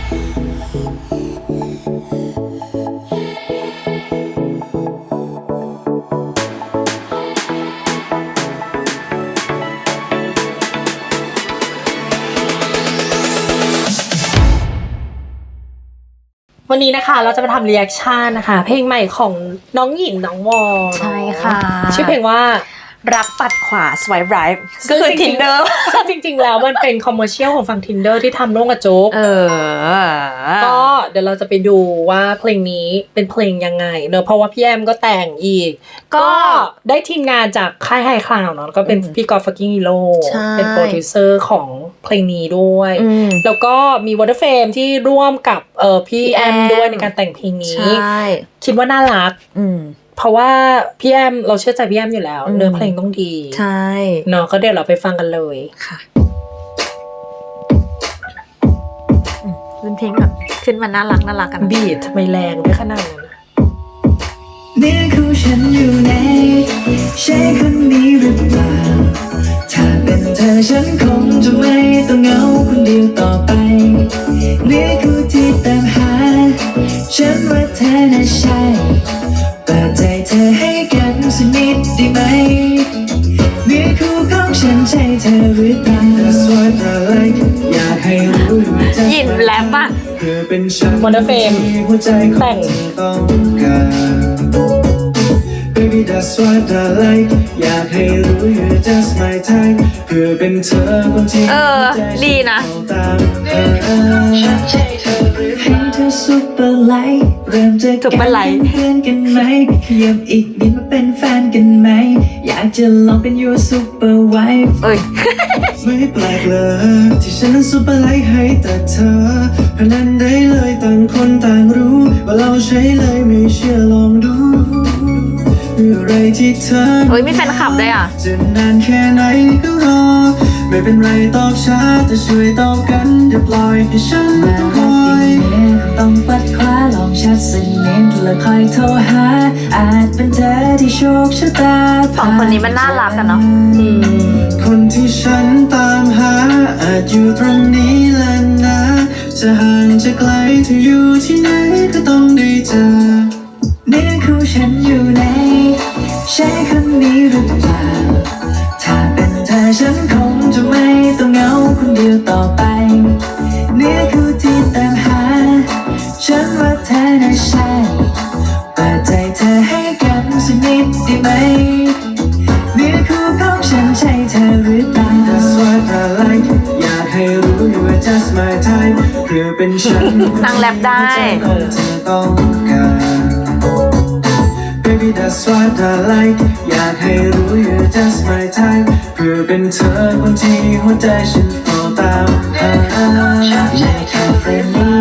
วันนี้นะคะเราจะมาทำรีแอคชั่นนะคะ เพลงใหม่ของน้องหญิงน้องวอใช่ค่ะ ชื่อเพลงว่า รักปัดขวา swipe right ซึ่ก็งคือจริงๆ Tinder ซึ่งจริง ๆ แล้วมันเป็นคอมเมอร์เชียลของฝั่ง Tinder ที่ทำร่วมกับโจ๊ก เออ ก็เดี๋ยวเราจะไปดูว่าเพลงนี้เป็นเพลงยังไงเนอะเพราะว่าพี่แอมก็แต่งอีก ก็ก็ได้ทีมงานจากค่ายไฮคลาวเนาะก็เป็นอืมพี่กอล์ฟฟักกิ้งฮีโร่ใช่ เป็นโปรดิวเซอร์ของเพลงนี้ด้วย อืม แล้วก็มีวอเตอร์เฟมที่ร่วมกับเอ่อพี่พี่แอแอมม ด้วยในการแต่งเพลงนี้ ใช่ คิดว่าน่ารัก อืม เพราะว่าพี่แอมเราเชื่อใจพี่แอมอยู่แล้วอืมเนื้อเพลงต้องดีใช่เนาะก็เดี๋ยวเราไปฟังกันเลยค่ะอืมเป็นเพลงแบบขึ้นมาน่ารักน่ารักกันนะบีททำไมแรงได้ขนาดนั้นอะเนี่ยคู่ฉันอยู่ไหนใช่คนนี้หรือเป เธอเป็นฉัน Wonder Fame ที่หัวใจของเธอต้องการ Baby that's what I like อยากให้รู้ you're just my type เพื่อเป็นเธอคนที่เออหัวใจดีนะ ฉัตามหาให้เธอซุปเปอร์ไลท์ เริ่มจากซุปเปอร์ไลท์เพื่อนกันไหมขยับอีกนิดมาเป็นแฟนกันไหม อยากจะลองเป็น your super wife เอ้ยไม่แปลกเลยที่ฉันนั้นซุปเปอร์ไลท์ให้แต่เธอเพราะนั้นได้เลยต่างคนต่างรู้ ว่าเราใช้เลยไม่เชื่อลองดูอะไรที่เธอเอ้ยมีแฟนคลับด้วยอะจะนานแค่ไหนก็รอ ไม่เป็นไรตอบช้าแต่ช่วยตอบกันอย่าปล่อยให้ฉันต้องคอยต้องปัดคว้าลองชัดสักนิดแล้วคอยโทรหา อาจเป็นเธอที่โชคชะตาสองคนนี้มันน่ารักอะเนาะคนที่ฉันตามหา อาจอยู่ตรงนี้แหละนะ จะห่างจะไกลเธออยู่ที่ไหนก็ต้องได้เจอเนี่ยคู่ฉันอยู่ไหนใช่คนนี้หรือเปล่าถ้าเป็นเธอฉันค ช่เธอหรือเปล่า That's what I like อยากให้รู้ you are just my type เพื่อเป็นฉันนางแรปได้คนที่เธอต้องการ Baby that's what I like อยากให้รู้ you are just my type เพื่อเป็นเธอคนที่หัวใจฉันเฝ้าตามหาอยากแค่เฟรนลี่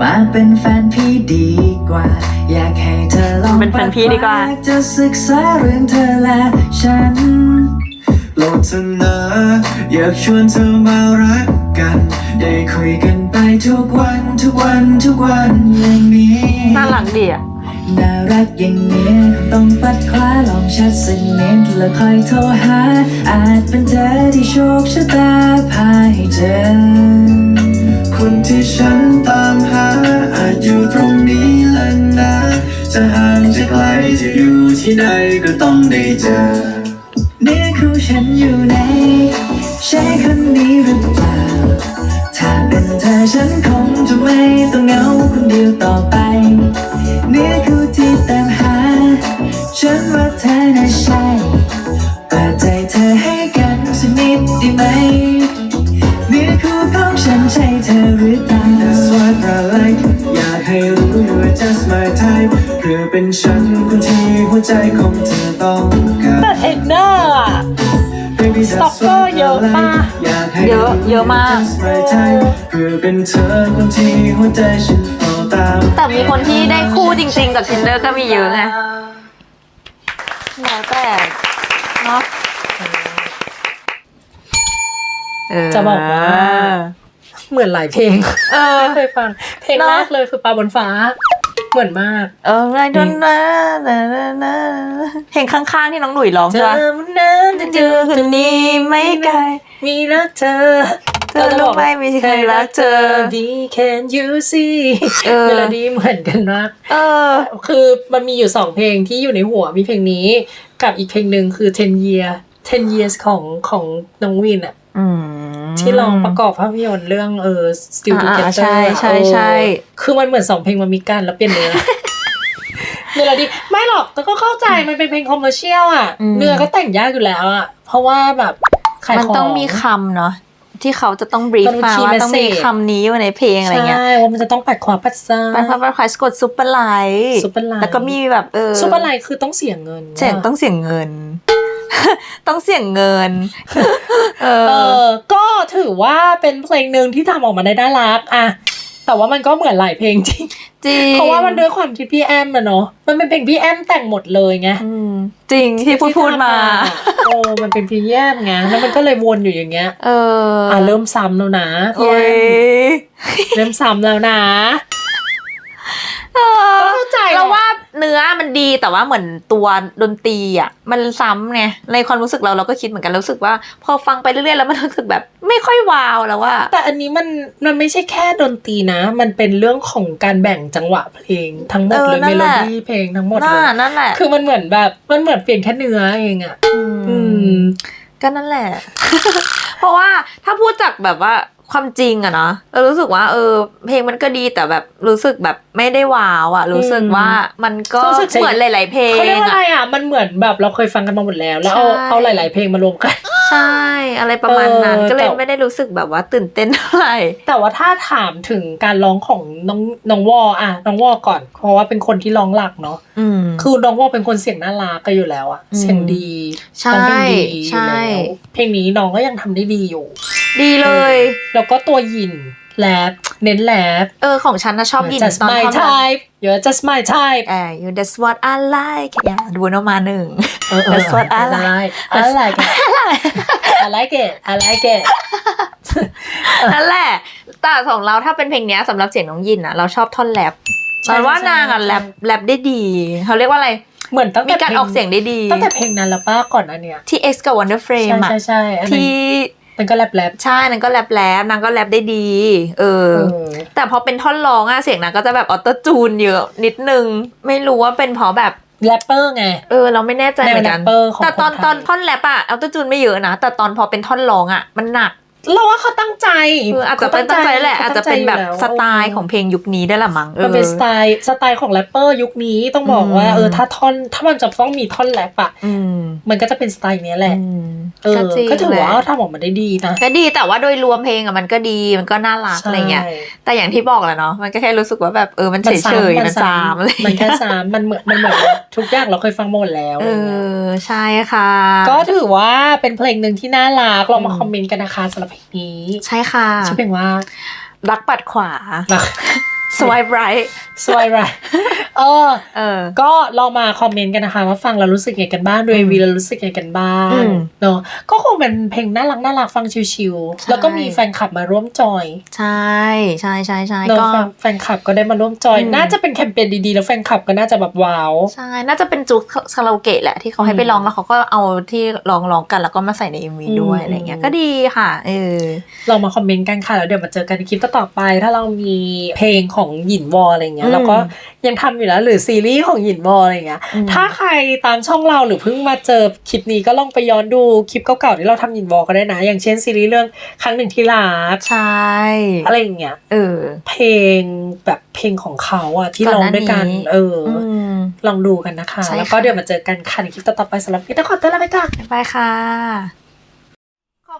มาเป็นแฟนพี่ดีกว่า อยากให้เธอลองเป็นแฟนพี่ดีกว่าอยจะศึกษาเรื่องเธอและฉัน โลดเธอนะอยากชวนเธอมารักกัน ได้คุยกันไปทุกวันทุกวันทุกวันอย่างนี้น่ารักดีอะน่ารักอย่างนี้ต้องปัดคว้าลองชัดสักนิดแล้วคอยโทรหา อาจเป็นเธอที่โชคชะตาพาให้เจอ คนที่ฉันตามหา อาจอยู่ตรงนี้แหละนะ จะห่างจะไกลจะอยู่ที่ใดก็ต้องได้เจอเนี่ยคู่ ฉันอยู่ไหนใช่คนนี้หรือเปล่า ถ้าเป็นเธอฉันคงจะไม่ต้องเหงาคนเดียวต่อไปเนี่คู่ที่ตามหา ฉันว่าเธอน่ใช่เปิดใจเธอให้กันสักนิดได้ไหมเนี่คู่ของฉันใช่เธอหรือเปล่า That's what I like อยากให้รู้ you are just my type เพื่อเป็นฉันคนที่หัวใจของ Stalker เยอะมากเยอะเยอะมากเพื่อเป็นเธอคนที่หัวใจฉันเฝ้าตามแต่มีคนที่ได้คู่จริงๆกับ Tinder ก็มีเยอะไงแล้วแต่เนาะเจะบอกว่า เหมือนหลายเพลงเออเคยฟัง เพลงเนอะ แรกเลยคือปลาบนฟ้า เหมือนมากเออไรดนนะนะนะนะเพลงข้างๆที่น้องหนุ่ยร้องเจใช่อปะวันนั้นจะเจอคนนี้ไม่ไกลมีรักเธอเธอรู้ไหมมีใครรักเธอ We can you see เออ เมโลดี้เหมือนกันมาก เออ คือมันมีอยู่สองเพลงที่อยู่ในหัวมีเพลงนี้ กับอีกเพลงหนึ่งคือ 10 year 10 years ของของน้องวินอะอืม ที่ลองประกอบภาพยนตร์เรื่องเออ Still อ่า Together ใช่ใช่เออใช่คือมันเหมือนสองเพลงมันมีกันแล้วเปลี่ยนเนื้อเมโลดี้ไม่หรอกแต่ก็เข้าใจมันเป็นเพลงคอมเมอร์เชียลอะเนื้อก็แต่งยากอยู่แล้วอะเพราะว่าแบบขายมันของต้องมีคำเนาะที่เขาจะต้องบรีฟต้องมีมา key ว่าต้องมี message คำนี้อยู่ในเพลงอะไรเงี้ยใช่ว่ามันจะต้องปัดขวาปัดซ้ายมันพับควายสกดซุปเปอร์ไลท์ซุปเปอร์ไลท์แล้วก็มีแบบเออซุปเปอร์ไลน์คือต้องเสียเงินเสียงต้องเสียงเงิน ต้องเสียงเงินเอเอออ ก็ถือว่าเป็นเพลงหนึ่งที่ทำออกมาได้น่ารักอะแต่ว่ามันก็เหมือนหลายเพลงจริงจริงเพราะว่ามันด้วยความที่พี่แอมอะเนาะมันเป็นเพลงพี่แอมแต่งหมดเลยไงอืมจริงที่พูดพูดมา โอ้มันเป็นพี่แอมไงแล้วมันก็เลยวนอยู่อย่างเงี้ย เอออะเริ่มซ้ำแล้วนะพี่โอ้แอยมเริ่มซ้ำแล้วนะ เออก็เข้าใจเราว่าเนื้อมันดีแต่ว่าเหมือนตัวดนตรีอะ มันซ้ำไงในความรู้สึกเราเราก็คิดเหมือนกันรู้สึกว่า พอฟังไปเรื่อยๆแล้วมันรู้สึกแบบ ไม่ค่อยว้าวแล้วว่า แต่อันนี้มันมันไม่ใช่แค่ดนตรีนะ มันเป็นเรื่องของการแบ่งจังหวะเพลงทั้งหมดเออเลยนั่เมนโลแหละดี้เพลงทั้งหมดเลน่ายนั่นแหละคือมันเหมือนแบบมันเหมือนเปลี่ยนแค่เนื้อเองอะอืมมก็นั่นแหละ เพราะว่าถ้าพูดจากแบบว่า ความจริงอะเนาะเรารู้สึกว่า เออ เพลงมันก็ดีแต่แบบรู้สึกแบบไม่ได้ว้าวอะรู้สึกว่ามันก็รู้สึกเฉยเหมือนหลาย ๆ เพลงเขาเรียกว่าอะไรอะอะมันเหมือนแบบเราเคยฟังกันมาหมดแล้ว แล้วเอาใช่เอาหลาย ๆ เพลงมารวมกัน ใช่ อะไรประมาณนั้นเออก็เลยแต่ไม่ได้รู้สึกแบบว่าตื่นเต้นเท่าไหร่แต่ว่าถ้าถามถึงการร้องของน้องน้องวออะน้องวอก่อน เพราะว่าเป็นคนที่ร้องหลักเนาะอืมคือน้องวอเป็นคนเสียงน่ารักก็อยู่แล้วอะอืมเสียงดีใช่ร้องเพลงดีอใช่ยู่แล้วเพลงนี้น้องก็ยังทำได้ดีอยู่ ดีเลย แล้วก็ตัวยินแรปเน้นแรปเออของฉันนะชอบยิน just ตอน my ท่อนนั้น type you're just my type เออ you that's what I like อย่าดูโนมาหนึ่งเออเออ That's what I I like I like it I like it I like it นั่นแหละ แต่ของเราถ้าเป็นเพลงเนี้ยสำหรับเสียงน้องยินอะเราชอบท่อนแรปใช่มันว่าใช่นางอะใช่แรปแรปได้ดี เขาเรียกว่าอะไรเหมือนตั้งมีแต่การพลออกเสียงได้ดี ตั้งแต่เพลงนั้นแล้วป้าก่อนอันเนี้ยที่ X กับ Wonder ใช่ Frame อะใช่ใช่อั นนั้นที่มันก็แรปแรปใช่นางก็แรปแรปนางก็แรปได้ดีเออเออ แต่พอเป็นท่อนร้องอะเสียงนางก็จะแบบออโต้จูนเยอะนิดนึง ไม่รู้ว่าเป็นเพราะแบบแรปเปอร์ไง เออเราไม่แน่ใจเหมือนกันแนวแรปเปอร์ของแต่ตอนคนไทยตอนท่อนแรปอะออโต้จูนไม่เยอะนะ แต่ตอนพอเป็นท่อนร้องอะมันหนัก เราว่าเขาตั้งใจคืออาจจะเป็นตั้งใจแหละอาจจะเป็นแบบสไตล์ของเพลงยุคนี้ได้วยละมั้งเอมันอเป็นสไตล์สไตล์ของแรปเปอร์ยุคนี้ต้องบอกว่าอืมเออถ้าท่อนถ้ามันจะต้องมีท่อนแรปอะอืมมันก็จะเป็นสไตล์เนี้ยแหละอืมเออจริงก็ถือว่าแหละทำออกมาได้ดีนะก็ดีแต่ว่าโดยรวมเพลงอะมันก็ดีมันก็น่ารักอะไรเงี้ยใช่แต่อย่างที่บอกแหละเนาะมันก็แค่รู้สึกว่าแบบเออมันเฉยเฉยๆมันซามอะไรมันแค่เงี้ยซ้ำมันเหมือนมันเหมือนทุกอย่างเราเคยฟังมาหมดแล้วเออใช่ค่ะ ก็ถือว่าเป็นเพลงหนึ่งที่น่ารักลองมาอืมคอมเมนต์กันนะคะสำหรับเพลงนี้ ใช่ค่ะ ชื่อเพลงว่า รักปัดขวา รัก swipe right สวยไรเออ เออ ก็ลองมาคอมเมนต์กันนะคะว่าฟังแล้วรู้สึกไงกันบ้างดูอืมเอวีแล้วรู้สึกไงกันบ้างอืมเนาะก็คงเป็นเพลงน่ารักน่ารักฟังชิวใช่ๆแล้วก็มีแฟนคลับมาร่วมจอย ใช่ใช่ใช่ใช่เนาะก็แฟนแฟนคลับก็ได้มาร่วมจอยอืมน่าจะเป็นแคมเปญดีๆ แล้วแฟนคลับก็น่าจะแบบว้าวใช่น่าจะเป็นจุกคาราโอเกะแหละที่เขาให้ไปอืมร้องแล้วเขาก็เอาที่ร้องร้องกันแล้วก็มาใส่ใน MV อืมด้วยอะไรเงี้ยก็ดีค่ะเออลองมาคอมเมนต์กันค่ะแล้วเดี๋ยวมาเจอกันในคลิปต่อๆไป ถ้าเรามีเพลงของหยินวออะไรเงี้อืยมเราก็ยังทำอยู่แล้วหรือซีรีส์ของหยินวออะไรเงี้ยอืมถ้าใครตามช่องเราหรือเพิ่งมาเจอคลิปนี้ก็ลองไปย้อนดูคลิปเก่าๆที่เราทำหยินวอก็ได้นะ อย่างเช่นซีรีส์เรื่องครั้งหนึ่งที่รักใช่อะไรอย่างเงี้ยเออ เพลงแบบเพลงของเขาอะที่ก่อนร้องหน้าด้วยกันนี้เออออืมลองดูกันนะคะใช่แล้วก็ค่ะเดี๋ยวมาเจอกันค่ะในคลิปต่อๆไปสำหรับพี่ต้องขอตัวลาไปก่อนบ๊ายบายค่ะขอบ